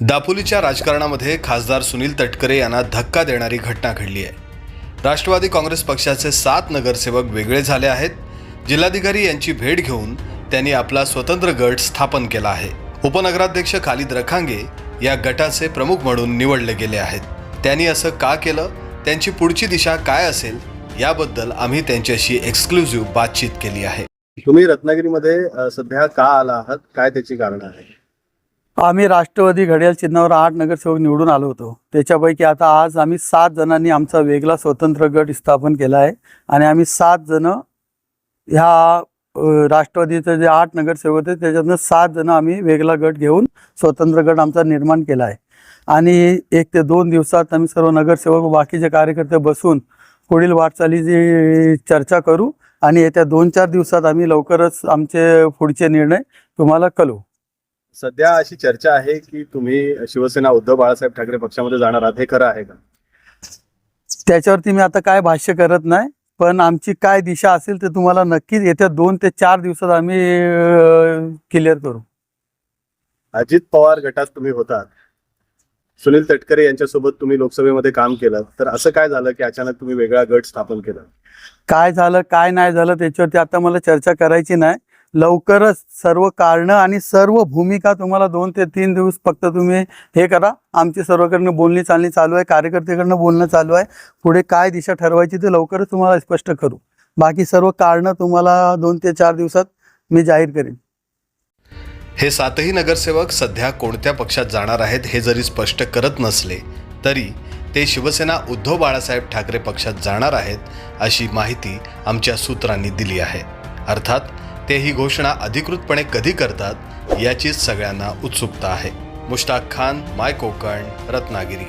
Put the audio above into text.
दापोलीच्या राजकारणामध्ये खासदार सुनील तटकरे यांना धक्का देणारी घटना घडली आहे. राष्ट्रवादी काँग्रेस पक्षाचे सात नगरसेवक वेगळे झाले आहेत. जिल्हाधिकारी यांची भेट घेऊन त्यांनी आपला स्वतंत्र गट स्थापन केला आहे. उपनगराध्यक्ष खालिद रखांगे या गटाचे प्रमुख म्हणून निवडले गेले आहेत. त्यांनी असं का केलं? त्यांची पुढची दिशा काय असेल? याबद्दल आम्ही त्यांच्याशी एक्सक्लुझिव्ह बातचीत केली आहे. तुम्ही रत्नागिरीमध्ये सध्या का आला आहात? काय त्याची कारण आहे आम्ही राष्ट्रवादी घड्याल चिन्हावर आठ नगरसेवक निवडून आलो होतो. त्याच्यापैकी आता आज आम्ही सात जणांनी आमचा वेगळा स्वतंत्र गट स्थापन केला आहे आणि आम्ही सात जण ह्या राष्ट्रवादीचं राष्ट्रवादीचे जे आठ नगरसेवक होते त्याच्यातनं सात जण आम्ही वेगळा गट घेऊन स्वतंत्र गट आमचा निर्माण केला आहे. आणि एक ते दोन दिवसात आम्ही सर्व नगरसेवक बाकीचे कार्यकर्ते बसून पुढील वाटचालीची चर्चा करू आणि येत्या दोन चार दिवसात आम्ही लवकरच आमचे पुढचे निर्णय तुम्हाला कळवू. सध्या अशी चर्चा आहे की तुम्ही शिवसेना उद्धव बाळासाहेब ठाकरे पक्षामध्ये जाणार आहात हे खरं आहे का? त्याच्यावरती मी आता काय भाष्य करत नाही पण आमची काय दिशा असेल ते तुम्हाला नक्कीच येत्या दोन ते चार दिवसात आम्ही क्लिअर करू. अजित पवार गटात तुम्ही होतात. सुनील तटकरे यांच्यासोबत तुम्ही लोकसभेमध्ये काम केलं तर असं काय झालं की अचानक तुम्ही वेगळा गट स्थापन केला? काय झालं काय नाही झालं त्याच्यावरती आता मला चर्चा करायची नाही. लवकरच सर्व कारणं आणि सर्व भूमिका तुम्हाला दोन ते तीन दिवस फक्त तुम्ही हे करा. आमची सर्वकडनं बोलणी चालणी चालू आहे कार्यकर्तेकडनं बोलणं चालू आहे. पुढे काय दिशा ठरवायची ते लवकरच तुम्हाला स्पष्ट करू. बाकी सर्व कारणं तुम्हाला दोन ते चार दिवसात मी जाहीर करेन. हे सातही नगरसेवक सध्या कोणत्या पक्षात जाणार आहेत हे जरी स्पष्ट करत नसले तरी ते शिवसेना उद्धव बाळासाहेब ठाकरे पक्षात जाणार आहेत अशी माहिती आमच्या सूत्रांनी दिली आहे. अर्थात ते ही घोषणा अधिकृतपणे कधी करतात याचीच सगळ्यांना उत्सुकता आहे. मुश्ताक खान माय कोकण रत्नागिरी.